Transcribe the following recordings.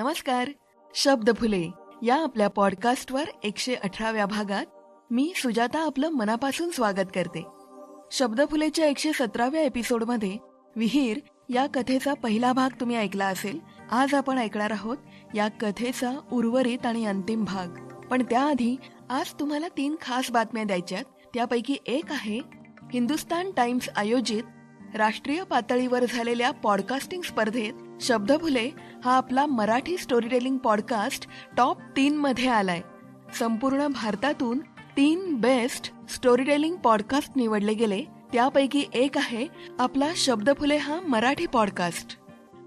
नमस्कार. शब्द फुले या आपल्या पॉडकास्टवर एकशे अठराव्या भागात मी सुजाता आपलं मनापासून स्वागत करते. शब्द फुलेच्या एकशे सतराव्या एपिसोडमध्ये विहीर या कथेचा पहिला भाग तुम्ही ऐकला असेल. आज आपण ऐकणार आहोत या कथेचा उर्वरित आणि अंतिम भाग. पण त्याआधी आज तुम्हाला तीन खास बातम्या द्यायच्यात. त्यापैकी एक आहे हिंदुस्तान टाइम्स आयोजित राष्ट्रीय पातळीवर झालेल्या पॉडकास्टिंग स्पर्धेत शब्दफुले हा आपला Marathi storytelling podcast top तीन मध्ये आलाय. संपूर्ण भारतातून तीन बेस्ट स्टोरी टेलिंग पॉडकास्ट निवडले गेले. त्यापैकी एक आहे आपला शब्दफुले हा मराठी पॉडकास्ट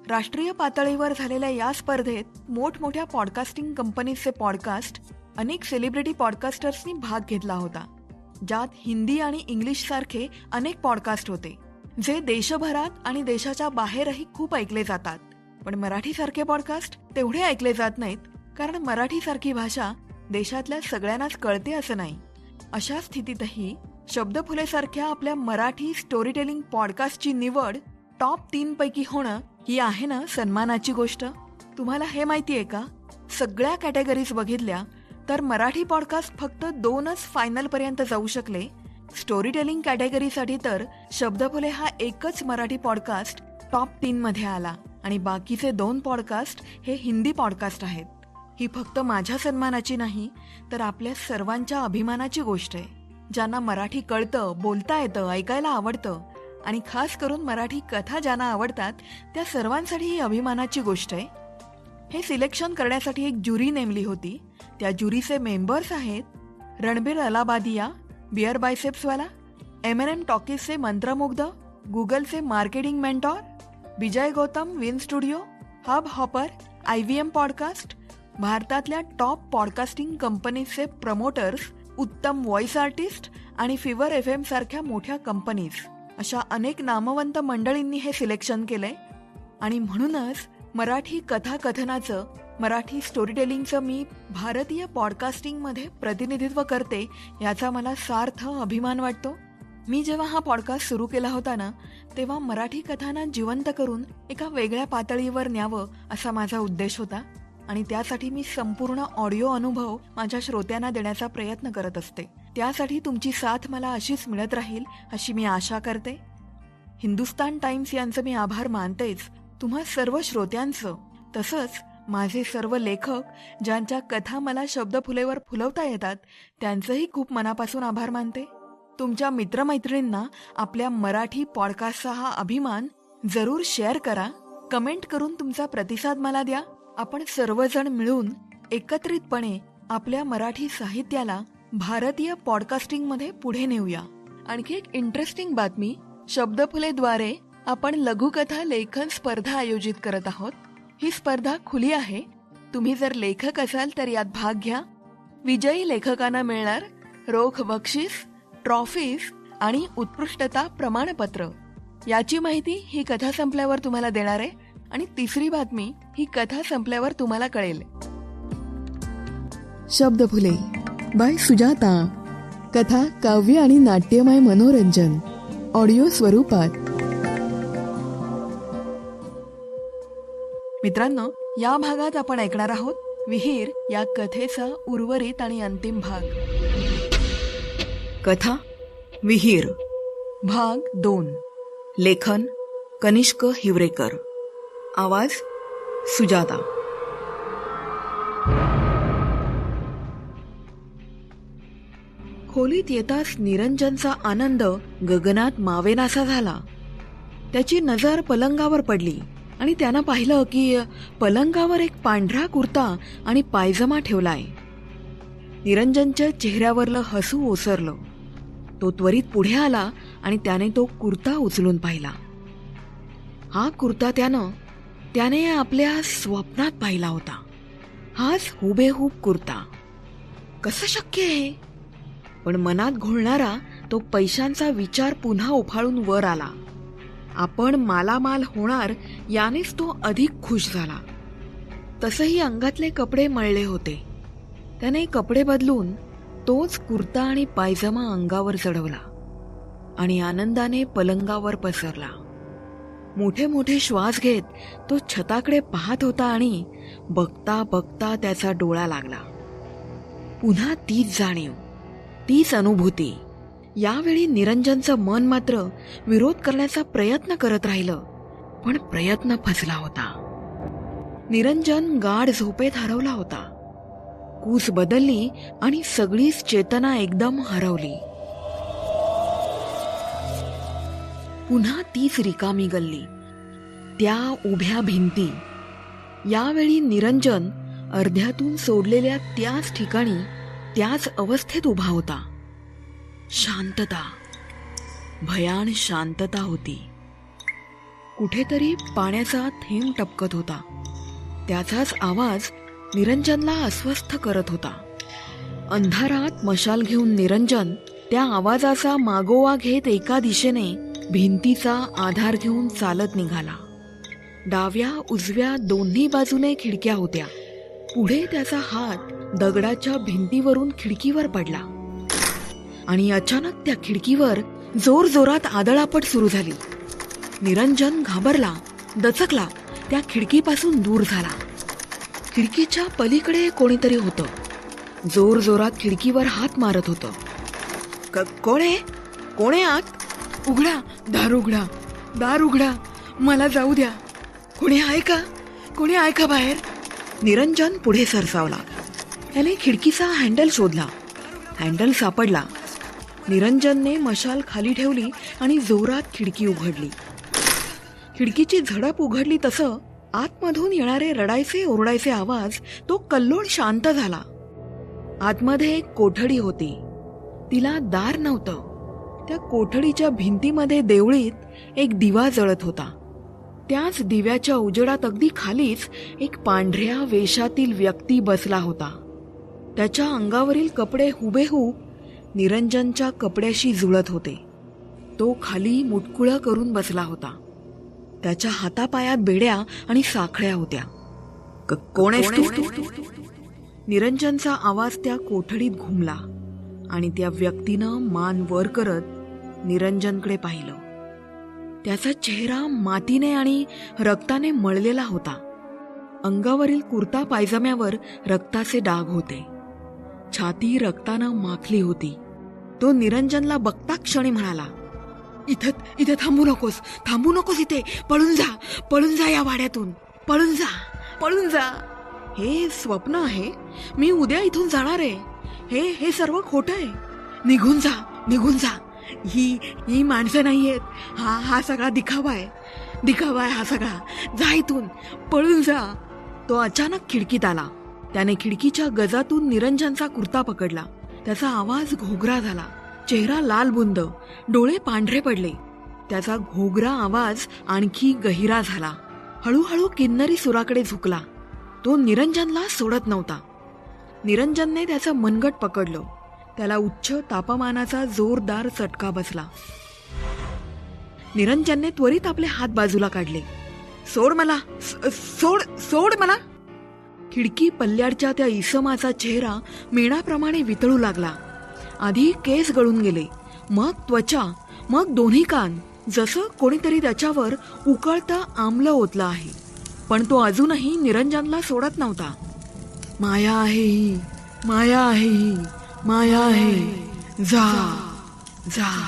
राष्ट्रीय पातळीवर झालेल्या या स्पर्धेत मोठमोठ्या पॉडकास्टिंग कंपनीजचे पॉडकास्ट अनेक सेलिब्रिटी पॉडकास्टर्सनी भाग घेतला होता. ज्यात हिंदी आणि इंग्लिश सारखे अनेक पॉडकास्ट होते. जे देशभरात आणि देशाच्या बाहेरही खूप ऐकले जातात. पण मराठीसारखे पॉडकास्ट तेवढे ऐकले जात नाहीत कारण मराठीसारखी भाषा देशातल्या सगळ्यांनाच कळते असं नाही. अशा स्थितीतही शब्दफुलेसारख्या आपल्या मराठी स्टोरी टेलिंग पॉडकास्टची निवड टॉप तीन पैकी होणं ही आहे ना सन्मानाची गोष्ट? तुम्हाला हे माहिती आहे का? सगळ्या कॅटेगरीज बघितल्या तर मराठी पॉडकास्ट फक्त दोनच फायनल पर्यंत जाऊ शकले स्टोरी टेलिंग कॅटेगरीसाठी तर शब्दफुले हा एकच मराठी पॉडकास्ट टॉप तीन मध्ये आला. आणि बाकीचे दोन पॉडकास्ट हे हिंदी पॉडकास्ट आहेत. ही फक्त माझ्या सन्मानाची नाही तर आपल्या सर्वांच्या अभिमानाची गोष्ट आहे. ज्यांना मराठी कळतं बोलता येतं ऐकायला आवडतं आणि खास करून मराठी कथा ज्यांना आवडतात त्या सर्वांसाठी ही अभिमानाची गोष्ट आहे. हे सिलेक्शन करण्यासाठी एक ज्युरी नेमली होती. त्या ज्युरीचे मेंबर्स आहेत रणबीर अलाबादिया बिअर बायसेप्सवाला एम एन एम टॉकीजचे मंत्रमुग्ध गुगलचे marketing mentor Vijay Gautam Win studio Hubhopper I V M podcast भारतातल्या टॉप पॉडकास्टिंग कंपनीजचे प्रमोटर्स उत्तम व्हॉइस आर्टिस्ट आणि फिवर एफ एम सारख्या मोठ्या कंपनीज अशा अनेक नामवंत मंडळींनी हे सिलेक्शन केलंय. आणि म्हणूनच मराठी कथाकथनाचं मराठी स्टोरी टेलिंगचं मी भारतीय पॉडकास्टिंगमध्ये प्रतिनिधित्व करते याचा मला सार्थ अभिमान वाटतो. मी जेव्हा हा पॉडकास्ट सुरू केला होता ना तेव्हा मराठी कथांना जिवंत करून एका वेगळ्या पातळीवर न्यावं असा माझा उद्देश होता. आणि त्यासाठी मी संपूर्ण ऑडिओ अनुभव माझ्या श्रोत्यांना देण्याचा प्रयत्न करत असते. त्यासाठी तुमची साथ मला अशीच मिळत राहील अशी मी आशा करते. हिंदुस्तान टाइम्स यांचं मी आभार मानतेच तुम्हा सर्व श्रोत्यांचं तसंच माझे सर्व लेखक ज्यांच्या कथा मला शब्दफुलेवर फुलवता येतात त्यांचंही खूप मनापासून आभार मानते. तुमच्या मित्रमैत्रिणींना आपल्या मराठी पॉडकास्टचा हा अभिमान जरूर शेअर करा. कमेंट करून तुमचा प्रतिसाद मला द्या. आपण सर्वजण मिळून एकत्रितपणे आपल्या मराठी साहित्याला भारतीय पॉडकास्टिंगमध्ये पुढे नेऊया. आणखी एक इंटरेस्टिंग बातमी शब्दफुलेद्वारे आपण लघुकथा लेखन स्पर्धा आयोजित करत आहोत. ही स्पर्धा खुली आहे. तुम्ही जर लेखक असाल तर यात भाग घ्या. विजयी लेखकांना मिळणार रोख बक्षीस ट्रॉफीज आणि उत्कृष्टता प्रमाणपत्र. याची माहिती ही कथा संपल्यावर तुम्हाला देणार आहे आणि तिसरी बातमी ही कथा संपल्यावर तुम्हाला कळेल. शब्द फुले. बाय सुजाता. कथा काव्य आणि नाट्यमय मनोरंजन. ऑडिओ स्वरूपात. मित्रांनो या भागात आपण ऐकणार आहोत विहीर या कथेचा उर्वरित आणि अंतिम भाग. कथा विहीर. भाग दोन. लेखन कनिष्क हिवरेकर. आवाज सुजाता. खोलीत येताच निरंजनचा आनंद गगनात मावेनासा झाला. त्याची नजर पलंगावर पडली. आणि त्यानं पाहिलं की पलंगावर एक पांढरा कुर्ता आणि पायजमा ठेवलाय. निरंजनच्या चेहऱ्यावरलं हसू ओसरलं. तो त्वरित पुढे आला आणि त्याने तो कुर्ता उचलून पाहिला. हा कुर्ता त्यानं त्याने आपल्या स्वप्नात पाहिला होता. हाच हुबेहूब कुर्ता. कसं शक्य आहे? पण मनात घोळणारा तो पैशांचा विचार पुन्हा उफाळून वर आला. आपण मालामाल होणार यानेच तो अधिक खुश झाला. तसंही अंगातले कपडे मळले होते. त्याने कपडे बदलून तोच कुर्ता आणि पायजमा अंगावर चढवला आणि आनंदाने पलंगावर पसरला. मोठे मोठे श्वास घेत तो छताकडे पाहत होता आणि बघता बघता त्याचा डोळा लागला. पुन्हा तीच जाणीव तीच अनुभूती. यावेळी निरंजनचं मन मात्र विरोध करण्याचा प्रयत्न करत राहिलं पण प्रयत्न फसला होता. निरंजन गाढ झोपेत हरवला होता. कूस बदलली आणि सगळीच चेतना एकदम हरवली. पुन्हा तीच रिकामी गल्ली. त्या उभ्या भिंती. यावेळी निरंजन अर्ध्यातून सोडलेल्या त्याच ठिकाणी त्याच अवस्थेत उभा होता. शांतता. भयान शांतता होती. कुठेतरी पाण्याचा थेंब टपकत होता. त्याचाच आवाज निरंजनला अस्वस्थ करत होता. अंधारात मशाल घेऊन निरंजन त्या आवाजाचा मागोवा घेत एका दिशेने भिंतीचा आधार घेऊन चालत निघाला. डाव्या उजव्या दोन्ही बाजूने खिडक्या होत्या. पुढे त्याचा हात दगडाच्या भिंतीवरून खिडकीवर पडला. आणि अचानक त्या खिडकीवर जोर जोरात आदळापट सुरू झाली. निरंजन घाबरला दचकला त्या खिडकीपासून दूर झाला. खिडकीच्या पलीकडे कोणीतरी होतं. जोर जोरात खिडकीवर हात मारत होतं. क- कोण? आहे कोण आहे आत? उघडा दार उघडा दार उघडा मला जाऊ द्या. कोणी आहे का? कोणी आहे का बाहेर? निरंजन पुढे सरसावला. त्याने खिडकीचा हँडल शोधला. हँडल सापडला. निरंजनने मशाल खाली ठेवली आणि जोरात खिडकी उघडली. खिडकीची झडप उघडली तसं आतमधून येणारे रडायचे ओरडायचे आवाज तो कल्लोळ शांत झाला. आतमध्ये एक कोठडी होती. तिला दार नव्हतं. त्या कोठडीच्या भिंतीमध्ये देवळीत एक दिवा जळत होता. त्याच दिव्याच्या उजेडात अगदी खालीच एक पांढऱ्या वेशातील व्यक्ती बसला होता. त्याच्या अंगावरील कपडे हुबेहूब निरंजनच्या कपड्याशी जुळत होते. तो खाली मुटकुळं करून बसला होता. त्याच्या हातापायात बेड्या आणि साखळ्या होत्या. "क- कोण निरंजनचा आवाज त्या कोठडीत घुमला आणि त्या व्यक्तीनं मान वर करत निरंजनकडे पाहिलं. त्याचा चेहरा मातीने आणि रक्ताने मळलेला होता. अंगावरील कुर्ता पायजम्यावर रक्ताचे डाग होते. छाती रक्तानं माखली होती. तो निरंजनला बघता क्षणी म्हणाला इथं इथे थांबू नकोस थांबू नकोस इथे. पळून जा पळून जा या वाड्यातून. पळून जा पळून जा. हे स्वप्न आहे. मी उद्या इथून जाणार आहे. हे हे सर्व खोटं आहे. निघून जा निघून जा. ही ही माणसं नाही आहेत हा हा सगळा दिखावा आहे. दिखावा आहे हा सगळा. जा इथून. पळून जा. तो अचानक खिडकीत आला. त्याने खिडकीच्या गजातून निरंजनचा कुर्ता पकडला. त्याचा आवाज घोगरा झाला. चेहरा लाल बुंद. डोळे पांढरे पडले. त्याचा घोगरा आवाज आणखी गहिरा झाला. हळूहळू किन्नरी सुराकडे झुकला. तो निरंजनला सोडत नव्हता. निरंजनने त्याचं मनगट पकडलं. त्याला उच्च तापमानाचा जोरदार चटका बसला. निरंजनने त्वरित आपले हात बाजूला काढले. सोड मला. सोड सोड मला. खिडकी पल्ल्याडच्या त्या इसमाचा चेहरा मेणाप्रमाणे वितळू लागला. आधी केस गळून गेले मग त्वचा मग दोन्ही कान. जसं कोणीतरी त्याच्यावर उकळतं आमलं ओतलं आहे. पण तो अजूनही निरंजनला सोडत नव्हता. माया आहे ही माया आहे ही माया आहे. जा जा.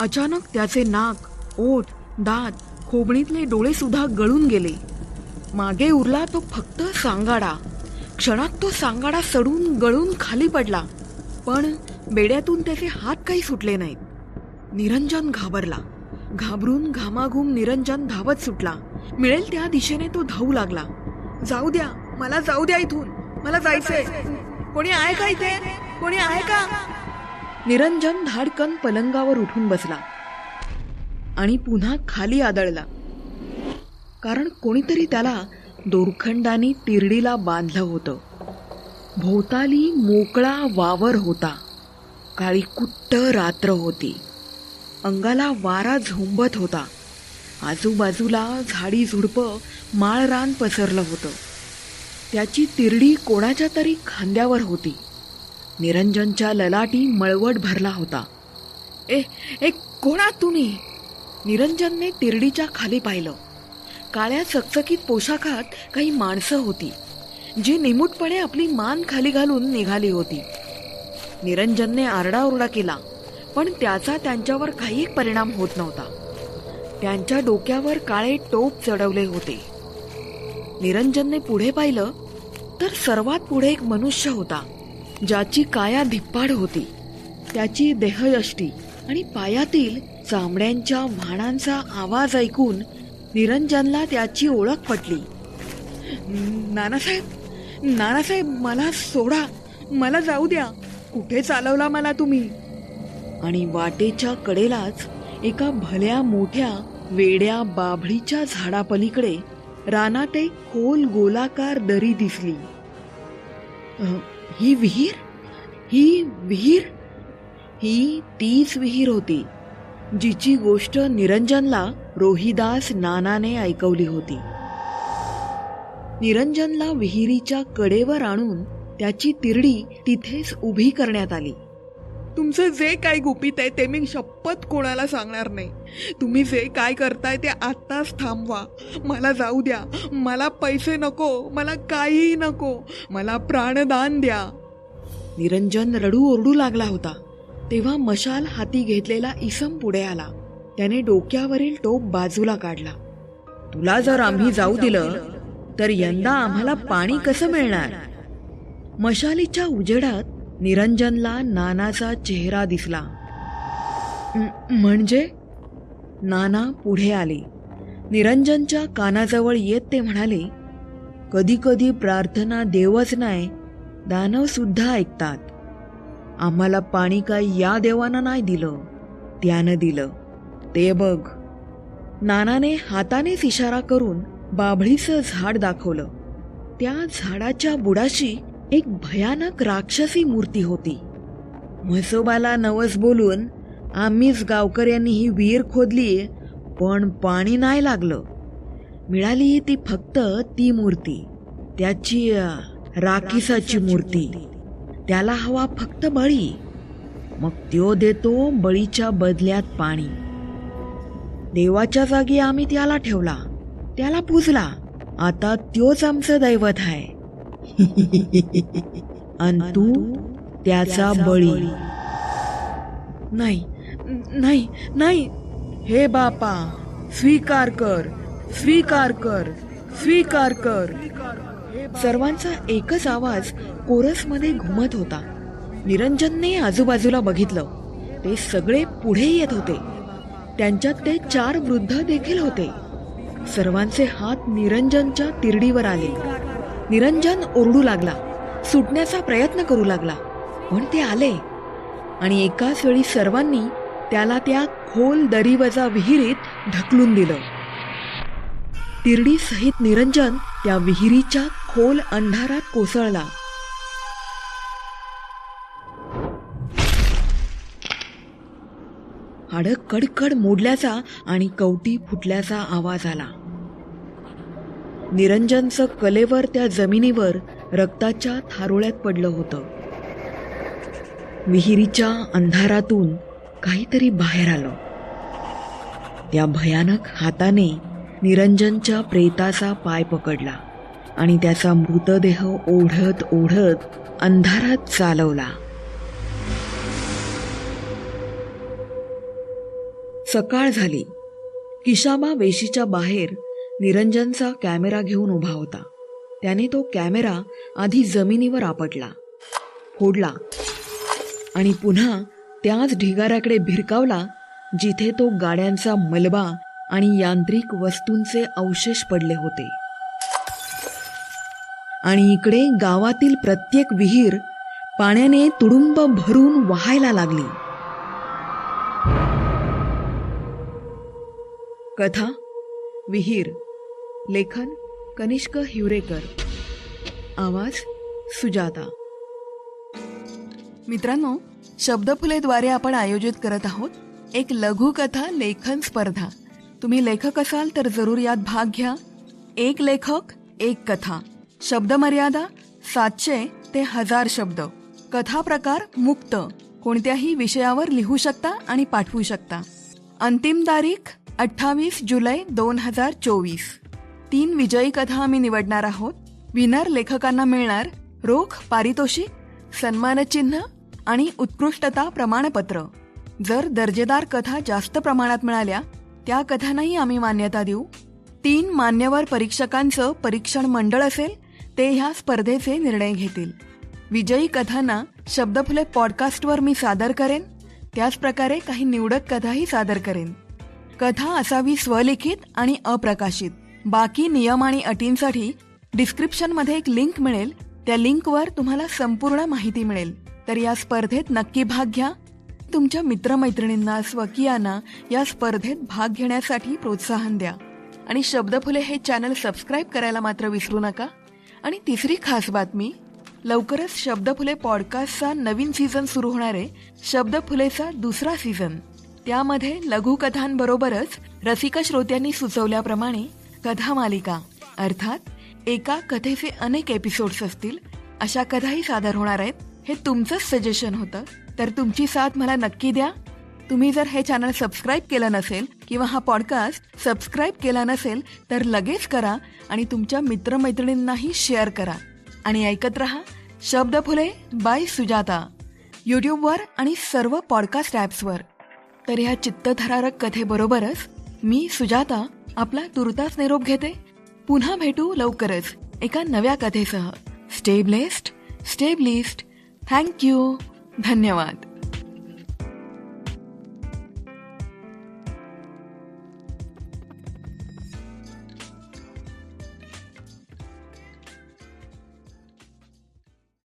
अचानक त्याचे नाक ओठ दात खोबणीतले डोळे सुद्धा गळून गेले. मागे उरला तो फक्त सांगाडा. क्षणात तो सांगाडा सडून गळून खाली पडला. पण बेड्यातून त्याचे हात काही सुटले नाहीत. निरंजन घाबरला. घाबरून घामाघूम निरंजन धावत सुटला. मिळेल त्या दिशेने तो धावू लागला. जाऊ द्या. मला जाऊ द्या इथून. मला जायचंय. कोणी आहे का इथे? कोणी आहे का? निरंजन धाडकन पलंगावर उठून बसला आणि पुन्हा खाली आदळला. कारण कोणीतरी त्याला दोरखंडाने तिरडीला बांधलं होतं. भोवताली मोकळा वावर होता. काळी कुट्ट रात्र होती. अंगाला वारा झोंबत होता. आजूबाजूला झाडी झुडपं माळरान पसरलं होतं. त्याची तिरडी कोणाच्या तरी खांद्यावर होती. निरंजनच्या ललाटी मळवट भरला होता. ए ए कोणा तुम्ही? निरंजनने तिरडीच्या खाली पाहिलं. काळ्या चकचकीत पोशाखात काही माणसं होती जी निमूटपणे आपली मान खाली घालून निघाली होती. निरंजनने आरडाओरडा केला पण त्याचा त्यांच्यावर काही परिणाम होत नव्हता. त्यांच्या डोक्यावर काळे टोप चढवले होते. निरंजनने पुढे पाहिलं तर सर्वात पुढे एक मनुष्य होता ज्याची काया धिप्पाड होती. त्याची देहयष्टी आणि पायातील चामड्यांच्या व्हाणांचा आवाज ऐकून निरंजनला त्याची ओळख पटली. नानासाहेब नानासाहेब मला सोडा. मला जाऊ द्या. कुठे चालवला मला तुम्ही? आणि वाटेच्या कडेलाच एका भल्या मोठ्या वेड्या बाभळीच्या झाडापलीकडे रानात एक खोल गोलाकार दरी दिसली. ही विहीर? ही विहीर? ही तीच विहीर होती जिची गोष्ट निरंजनला रोहिदास नानाने ऐकवली होती. निरंजनला विहिरीच्या कडेवर आणून त्याची तिरडी तिथेच उभी करण्यात आली. तुमचं जे काय गुपित आहे ते मी शपथ कोणाला सांगणार नाही. तुम्ही जे काय करताय ते आत्ताच थांबवा. मला जाऊ द्या. मला पैसे नको. मला काहीही नको. मला प्राणदान द्या. निरंजन रडू ओरडू लागला होता. तेव्हा मशाल हाती घेतलेला इसम पुढे आला. त्याने डोक्यावरील टोप बाजूला काढला. तुला जर आम्ही जाऊ दिलं तर यंदा आम्हाला पाणी कसं मिळणार? मशालीच्या उजेडात निरंजनला नानाचा चेहरा दिसला. "म- म्हणजे? नाना पुढे आले. निरंजनच्या कानाजवळ येत ते म्हणाले कधी कधी प्रार्थना देवच नाही दानव सुद्धा ऐकतात. आम्हाला पाणी काय या देवानं नाही दिलं त्यानं दिलं. ते बघ. नानाने हातानेच इशारा करून बाभळीचं झाड दाखवलं. त्या झाडाच्या बुडाशी एक भयानक राक्षसी मूर्ती होती. म्हसोबाला नवस बोलून आम्हीच गावकऱ्यांनी ही विहीर खोदली पण पाणी नाही लागलं. मिळाली ती फक्त ती मूर्ती. त्याची राखीसाची मूर्ती. त्याला हवा फक्त बळी. मग त्यो देतो बळीच्या बदल्यात पाणी. देवाच्या जागी आम्ही त्याला ठेवला. त्याला पूजला. आता त्योच आमचं दैवत आहे. आणि तू त्याचा बळी. नाही नाही नाही. हे बापा स्वीकार कर स्वीकार कर स्वीकार कर. सर्वांचा एकच आवाज कोरसमध्ये घुमत होता. निरंजनने आजूबाजूला बघितलं. ते सगळे पुढे येत होते. त्यांच्यात ते चार वृद्ध देखील होते. सर्वांचे हात निरंजनच्या तिरडीवर आले. निरंजन ओरडू लागला. सुटण्याचा प्रयत्न करू लागला. पण ते आले. आणि एकाच वेळी सर्वांनी त्याला त्या खोल दरीवजा विहिरीत ढकलून दिलं. तिरडी सहित निरंजन त्या विहिरीच्या खोल अंधारात कोसळला. हाडं कडकड मोडल्याचा आणि कवटी फुटल्याचा आवाज आला. निरंजनचं कलेवर त्या जमिनीवर रक्ताच्या थारोळ्यात पडलं होतं. विहिरीच्या अंधारातून काहीतरी बाहेर आलं. त्या भयानक हाताने निरंजनच्या प्रेताचा पाय पकडला आणि त्याचा मृतदेह ओढत ओढत अंधारात चालवला. सकाळ झाली. किशाबा वेशीच्या बाहेर निरंजनचा कॅमेरा घेऊन उभा होता. त्याने तो कॅमेरा आधी जमिनीवर आपटला फोडला आणि पुन्हा त्याच ढिगाऱ्याकडे भिरकावला जिथे तो गाड्यांचा मलबा आणि यांत्रिक वस्तूंचे अवशेष पडले होते. आणि इकडे गावातील प्रत्येक विहीर पाण्याने तुडुंब भरून वाहायला लागली. कथा विहीर लेखन कनिष्क हिवरेकर. आवाज सुजाता. मित्रांनो शब्दफुलेद्वारे आपण आयोजित करत आहोत एक लघुकथा लेखन स्पर्धा. तुम्ही लेखक असाल तर जरूर यात भाग घ्या. एक लेखक एक कथा. शब्दमर्यादा सातशे ते हजार शब्द. कथा प्रकार मुक्त. कोणत्याही विषयावर लिहू शकता आणि पाठवू शकता. अंतिम तारीख अठ्ठावीस जुलै दोन हजार चोवीस. तीन विजयी कथा आम्ही निवडणार आहोत. विनर लेखकांना मिळणार रोख पारितोषिक सन्मानचिन्ह आणि उत्कृष्टता प्रमाणपत्र. जर दर्जेदार कथा जास्त प्रमाणात मिळाल्या त्या कथांनाही आम्ही मान्यता देऊ. तीन मान्यवर परीक्षकांचं परीक्षण मंडळ असेल ते ह्या स्पर्धेचे निर्णय घेतील. विजयी कथांना शब्दफुले पॉडकास्टवर मी सादर करेन. त्याचप्रकारे काही निवडक कथाही सादर करेन. कथा असावी स्वलिखित आणि अप्रकाशित. बाकी नियम आणि अटींसाठी डिस्क्रिप्शनमध्ये एक लिंक मिळेल. त्या लिंकवर तुम्हाला संपूर्ण माहिती मिळेल. तर या स्पर्धेत नक्की भाग घ्या. तुमच्या मित्रमैत्रिणींना स्वकीयांना या स्पर्धेत भाग घेण्यासाठी प्रोत्साहन द्या. आणि शब्दफुले हे चॅनल सबस्क्राईब करायला मात्र विसरू नका. आणि तिसरी खास बातमी लवकरच शब्दफुले पॉडकास्टचा नवीन सीझन सुरू होणार आहे. शब्दफुलेचा दुसरा सीझन. त्यामध्ये लघुकथांबरोबरच रसिक श्रोत्यांनी सुचवल्याप्रमाणे कथा मालिका अर्थात एका कथेचे अनेक एपिसोड्स असतील अशा कथाही सादर होणार आहेत. हे तुमचंच सजेशन होतं. तर तुमची साथ मला नक्की द्या. तुम्ही जर हे चॅनल सबस्क्राईब केलं नसेल किंवा हा पॉडकास्ट सबस्क्राईब केला नसेल तर लगेच करा आणि तुमच्या मित्रमैत्रिणींनाही शेअर करा. आणि ऐकत रहा शब्द फुले बाय सुजाता. यूट्यूबवर आणि सर्व पॉडकास्ट ॲप्सवर तर ह्या चित्तथरारक कथेबरोबरच मी सुजाता आपला तुर्तास निरोप घेते. पुन्हा भेटू लवकरच एका नव्या कथेसह. Stay blessed stay thank you धन्यवाद.